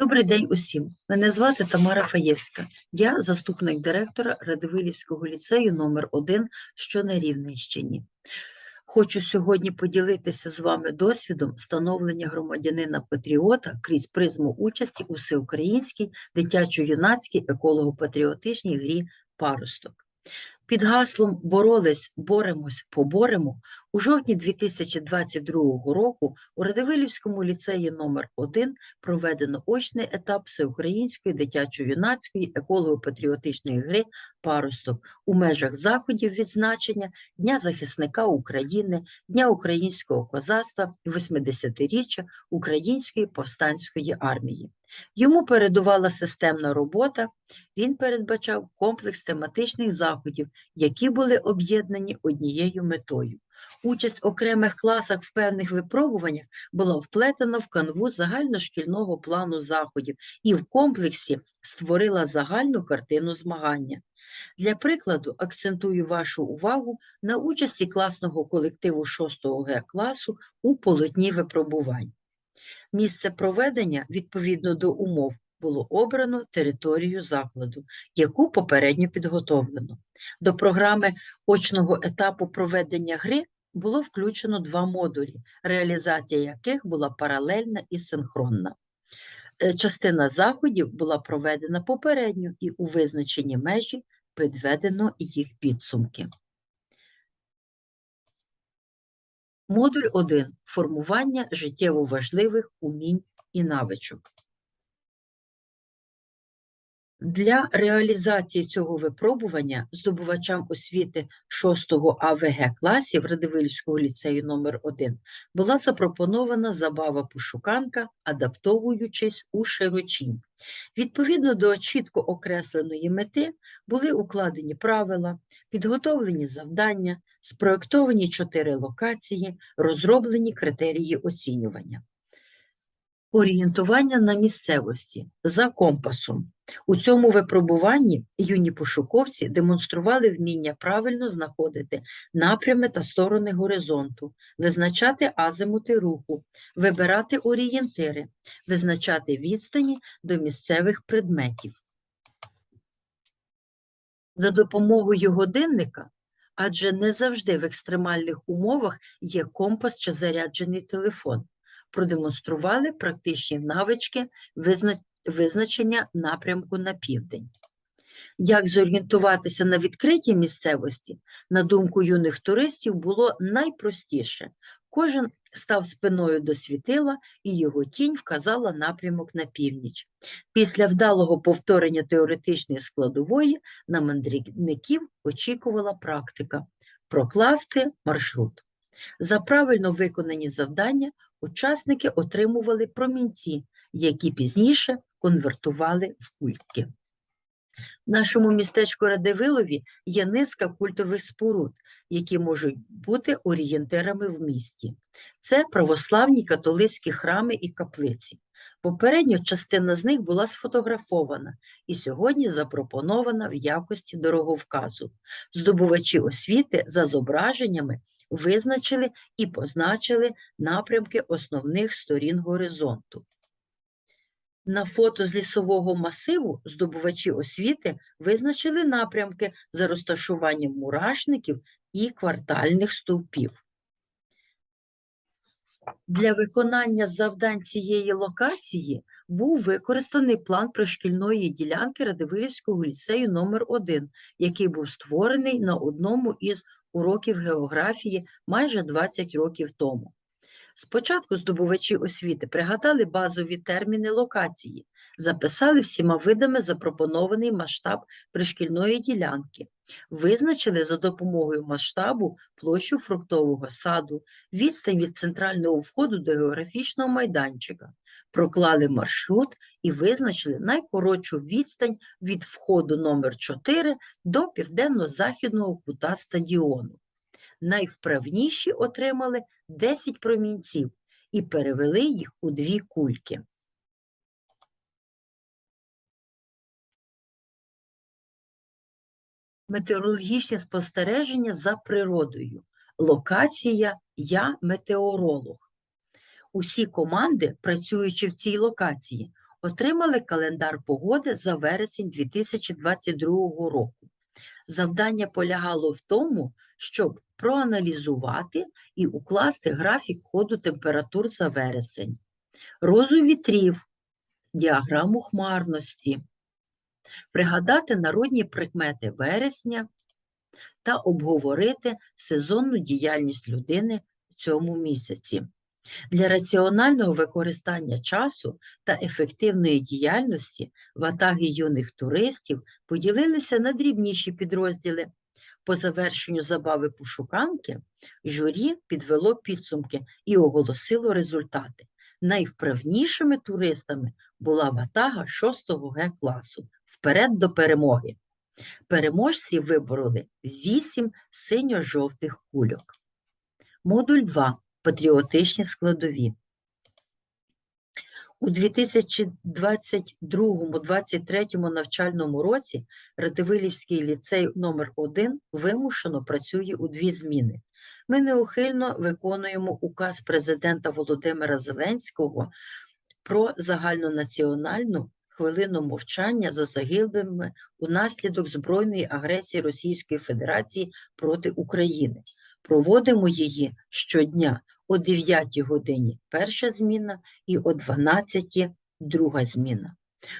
Добрий день усім. Мене звати Тамара Фаєвська. Я заступник директора Радивилівського ліцею номер 1 що на Рівненщині. Хочу сьогодні поділитися з вами досвідом становлення громадянина патріота крізь призму участі у всеукраїнській дитячо-юнацькій еколого-патріотичній грі Паросток. Під гаслом Боролись, боремось, поборемо у жовтні 2022 року у Радивилівському ліцеї номер 1 проведено очний етап всеукраїнської дитячо-юнацької еколого-патріотичної гри Паросток у межах заходів відзначення Дня захисника України, Дня українського козацтва і 80-річчя Української повстанської армії. Йому передувала системна робота, він передбачав комплекс тематичних заходів, які були об'єднані однією метою. Участь окремих класах в певних випробуваннях була вплетена в канву загальношкільного плану заходів і в комплексі створила загальну картину змагання. Для прикладу акцентую вашу увагу на участі класного колективу 6 Г класу у полотні випробувань. Місце проведення відповідно до умов було обрано територію закладу, яку попередньо підготовлено. До програми очного етапу проведення гри було включено два модулі, реалізація яких була паралельна і синхронна. Е, Частина заходів була проведена попередньо і у визначені межі підведено їх підсумки. Модуль 1. Формування життєво важливих умінь і навичок. Для реалізації цього випробування здобувачам освіти 6 АВГ класів Радивилівського ліцею номер 1 була запропонована забава пошуканка, адаптовуючись у широчінь. Відповідно до чітко окресленої мети були укладені правила, підготовлені завдання, спроектовані чотири локації, розроблені критерії оцінювання. Орієнтування на місцевості за компасом. У цьому випробуванні юні пошуковці демонстрували вміння правильно знаходити напрями та сторони горизонту, визначати азимути руху, вибирати орієнтири, визначати відстані до місцевих предметів. За допомогою годинника, адже не завжди в екстремальних умовах є компас чи заряджений телефон, продемонстрували практичні навички визна- визначення напрямку на південь. Як зорієнтуватися на відкритій місцевості, на думку юних туристів, було найпростіше. Кожен став спиною до світила, і його тінь вказала напрямок на північ. Після вдалого повторення теоретичної складової на мандрівників очікувала практика прокласти маршрут. За правильно виконані завдання учасники отримували промінці, які пізніше конвертували в кульки. В нашому містечку Радивилові є низка культових споруд, які можуть бути орієнтирами в місті. Це православні католицькі храми і каплиці. Попередньо частина з них була сфотографована і сьогодні запропонована в якості дороговказу. Здобувачі освіти за зображеннями визначили і позначили напрямки основних сторін горизонту. На фото з лісового масиву здобувачі освіти визначили напрямки за розташуванням мурашників і квартальних стовпів. Для виконання завдань цієї локації був використаний план пришкільної ділянки Радивилівського ліцею номер 1 який був створений на одному із уроків географії майже 20 років тому. Спочатку здобувачі освіти пригадали базові терміни локації, записали всіма видами запропонований масштаб пришкільної ділянки, визначили за допомогою масштабу площу фруктового саду, відстань від центрального входу до географічного майданчика, проклали маршрут і визначили найкоротшу відстань від входу номер 4 до південно-західного кута стадіону найвправніші отримали 10 промінців і перевели їх у дві кульки. Метеорологічні спостереження за природою. Локація Я метеоролог. Усі команди, працюючи в цій локації, отримали календар погоди за вересень 2022 року. Завдання полягало в тому, щоб проаналізувати і укласти графік ходу температур за вересень, розу вітрів, діаграму хмарності, пригадати народні прикмети вересня та обговорити сезонну діяльність людини в цьому місяці. Для раціонального використання часу та ефективної діяльності ватаги юних туристів поділилися на дрібніші підрозділи. По завершенню забави пошуканки журі підвело підсумки і оголосило результати. Найвправнішими туристами була ватага 6 Г класу вперед до перемоги. Переможці вибороли 8 синьо-жовтих кульок. Модуль 2. Патріотичні складові. У 2022-2023 навчальному році Радивилівський ліцей номер 1 вимушено працює у дві зміни. Ми неухильно виконуємо указ президента Володимира Зеленського про загальнонаціональну хвилину мовчання за загиблими унаслідок збройної агресії Російської Федерації проти України. Проводимо її щодня о 9 годині перша зміна і о 12 друга зміна.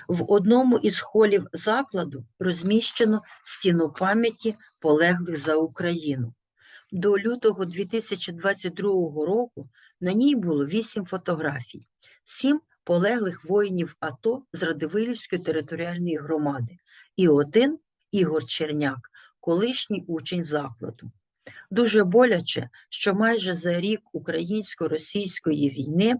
В одному із холів закладу розміщено стіну пам'яті полеглих за Україну. До лютого 2022 року на ній було 8 фотографій, 7 полеглих воїнів АТО з Радивилівської територіальної громади і один Ігор Черняк, колишній учень закладу. Дуже боляче, що майже за рік українсько-російської війни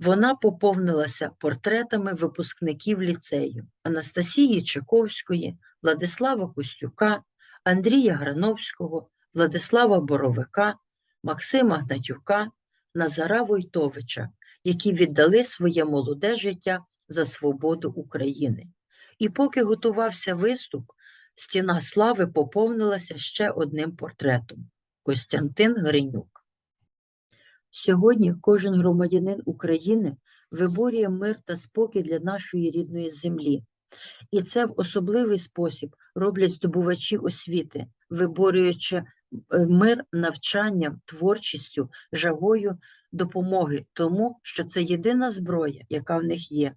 вона поповнилася портретами випускників ліцею Анастасії Чайковської, Владислава Костюка, Андрія Грановського, Владислава Боровика, Максима Гнатюка, Назара Войтовича, які віддали своє молоде життя за свободу України. І поки готувався виступ, стіна слави поповнилася ще одним портретом Костянтин Гринюк. Сьогодні кожен громадянин України виборює мир та спокій для нашої рідної землі. І це в особливий спосіб роблять здобувачі освіти, виборюючи е, мир навчанням, творчістю, жагою допомоги, тому що це єдина зброя, яка в них є.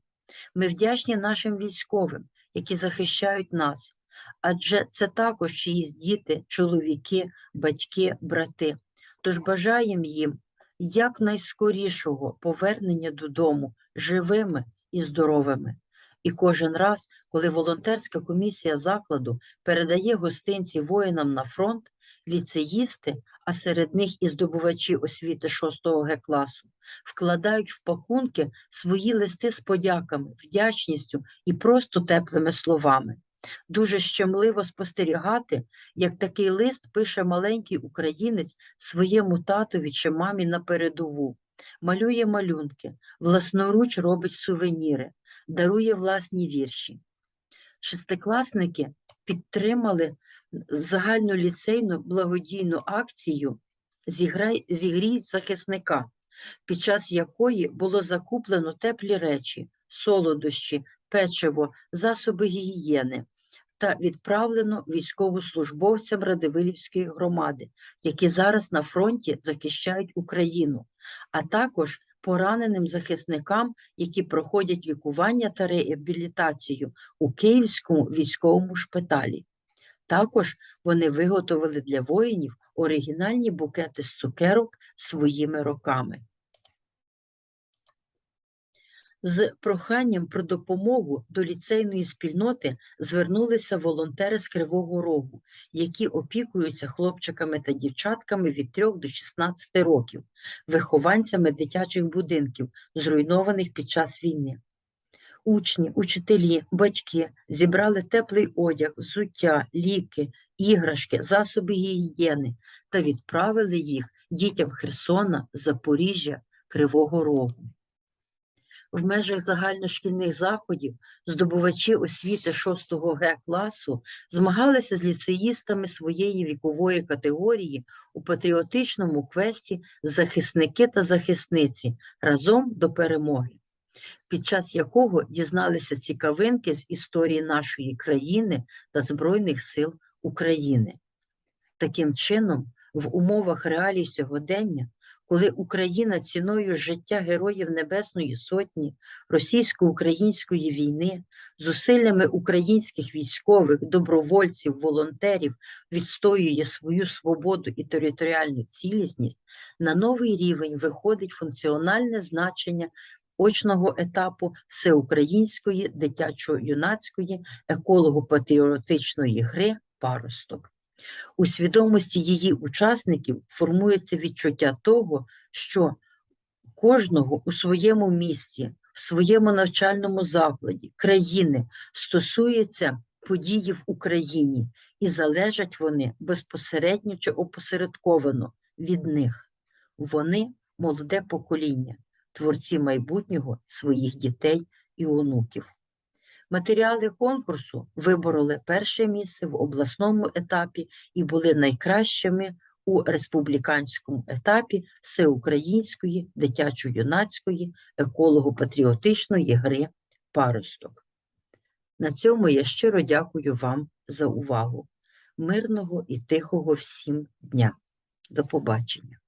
Ми вдячні нашим військовим, які захищають нас, адже це також чиїсь діти, чоловіки, батьки, брати. Тож бажаємо їм якнайскорішого повернення додому живими і здоровими. І кожен раз, коли волонтерська комісія закладу передає гостинці воїнам на фронт, ліцеїсти, а серед них і здобувачі освіти 6 Г класу, вкладають в пакунки свої листи з подяками, вдячністю і просто теплими словами. Дуже щемливо спостерігати, як такий лист пише маленький українець своєму татові чи мамі на передову, малює малюнки, власноруч робить сувеніри, дарує власні вірші. Шестикласники підтримали загальноліцейну благодійну акцію «Зіграй, Зігрій захисника, під час якої було закуплено теплі речі, солодощі, печиво, засоби гігієни та відправлено військовослужбовцям Радивилівської громади, які зараз на фронті захищають Україну, а також пораненим захисникам, які проходять лікування та реабілітацію у Київському військовому шпиталі. Також вони виготовили для воїнів оригінальні букети з цукерок своїми роками. З проханням про допомогу до ліцейної спільноти звернулися волонтери з Кривого Рогу, які опікуються хлопчиками та дівчатками від 3 до 16 років, вихованцями дитячих будинків, зруйнованих під час війни. Учні, учителі, батьки зібрали теплий одяг, взуття, ліки, іграшки, засоби гігієни та відправили їх дітям Херсона, Запоріжжя, Кривого Рогу. В межах загальношкільних заходів здобувачі освіти 6 Г класу змагалися з ліцеїстами своєї вікової категорії у патріотичному квесті Захисники та захисниці разом до перемоги. під час якого дізналися цікавинки з історії нашої країни та Збройних сил України. Таким чином, в умовах реалій сьогодення, коли Україна ціною життя героїв Небесної Сотні, російсько-української війни, зусиллями українських військових, добровольців, волонтерів відстоює свою свободу і територіальну цілісність, на новий рівень виходить функціональне значення очного етапу всеукраїнської дитячо-юнацької еколого-патріотичної гри паросток. У свідомості її учасників формується відчуття того, що кожного у своєму місті, в своєму навчальному закладі, країни стосується події в Україні, і залежать вони безпосередньо чи опосередковано від них. Вони молоде покоління, творці майбутнього своїх дітей і онуків. Матеріали конкурсу вибороли перше місце в обласному етапі і були найкращими у республіканському етапі всеукраїнської дитячо-юнацької еколого-патріотичної гри паросток. На цьому я щиро дякую вам за увагу. Мирного і тихого всім дня. До побачення.